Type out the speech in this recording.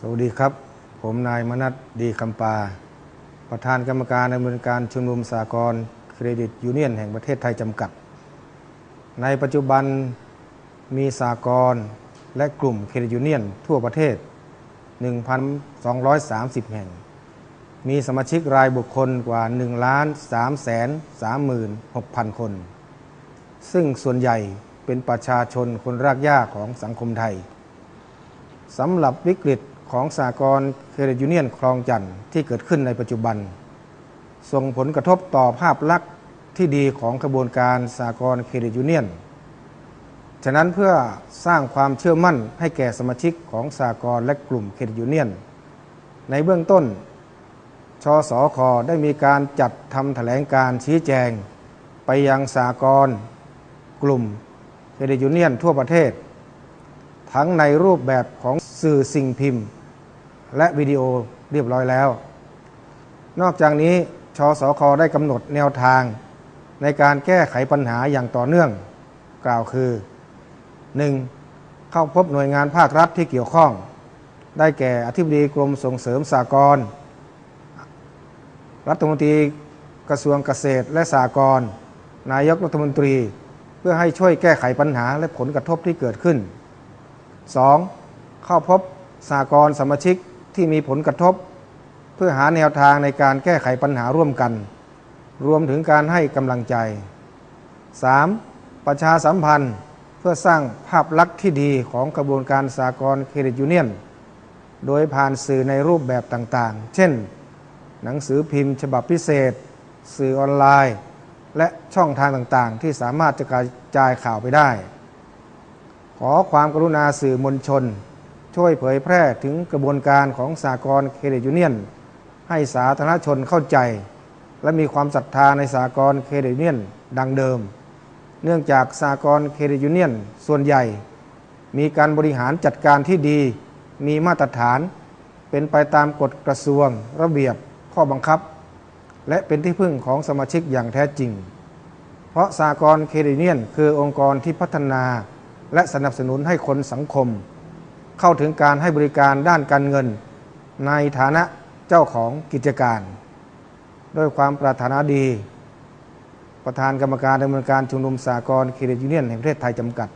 สวัสดีครับ ผมนายมนัทดีคำปา ประธานกรรมการดำเนินการชุมนุมสากลเครดิตยูเนียนแห่งประเทศไทยจำกัด ในปัจจุบันมีสากลและกลุ่มเครดิตยูเนียนทั่วประเทศ 1,230 แห่ง มีสมาชิกรายบุคคลกว่า1ล้าน3แสน36,000 คน ซึ่งส่วนใหญ่เป็นประชาชนคนรากหญ้าของสังคมไทยสำหรับวิกฤต ของสากลเครดิตยูเนียนคลองจันทร์ที่เกิดขึ้นในปัจจุบัน ส่งผลกระทบต่อภาพลักษณ์ที่ดีของกระบวนการสากลเครดิตยูเนียน ฉะนั้นเพื่อสร้างความเชื่อมั่นให้แก่สมาชิกของสากลและกลุ่มเครดิตยูเนียน ในเบื้องต้น ชสคได้มีการจัดทำแถลงการชี้แจง ไปยังสากลกลุ่มเครดิตยูเนียนทั่วประเทศ ทั้งในรูปแบบของ สื่อสิ่งพิมพ์ และวิดีโอเรียบร้อยแล้ว นอกจากนี้ชสคได้กำหนดแนวทาง ในการแก้ไขปัญหาอย่างต่อเนื่อง กล่าวคือ 1. เข้าพบหน่วยงานภาครัฐที่เกี่ยวข้อง ได้แก่อธิบดีกรมส่งเสริมสากลรัฐมนตรีกระทรวงเกษตรและสากลนายกรัฐมนตรี เพื่อให้ช่วยแก้ไขปัญหาและผลกระทบที่เกิดขึ้น 2. เข้าพบสากลสมาชิกที่มีผลกระทบ เพื่อหาแนวทางในการแก้ไขปัญหาร่วมกัน รวมถึงการให้กำลังใจ 3. ประชาสัมพันธ์เพื่อสร้างภาพลักษณ์ที่ดีของกระบวนการสากลเครดิตยูเนียน โดยผ่านสื่อในรูปแบบต่างๆ เช่น หนังสือพิมพ์ฉบับพิเศษ สื่อออนไลน์ และช่องทางต่างๆ ที่สามารถจะกระจายข่าวไปได้ ขอความกรุณาสื่อมวลชน ช่วยเผยแพร่ถึงกระบวนการของสากลเครดิตยูเนียน ให้สาธารณชนเข้าใจ และมีความศรัทธาในสากลเครดิตยูเนียนดังเดิม เนื่องจากสากลเครดิตยูเนียนส่วนใหญ่ มีการบริหารจัดการที่ดี มีมาตรฐาน เป็นไปตามกฎกระทรวง ระเบียบข้อบังคับ และเป็นที่พึ่งของสมาชิกอย่างแท้จริง เพราะสากลเครดิตยูเนียนคือองค์กรที่พัฒนาและสนับสนุนให้คนสังคม เข้าถึงการให้บริการด้านการเงิน ในฐานะเจ้าของกิจการ ด้วยความปรารถนาดี ประธานกรรมการดำเนินการชุมนุมสากลเครดิตยูเนียนแห่งประเทศไทยจำกัด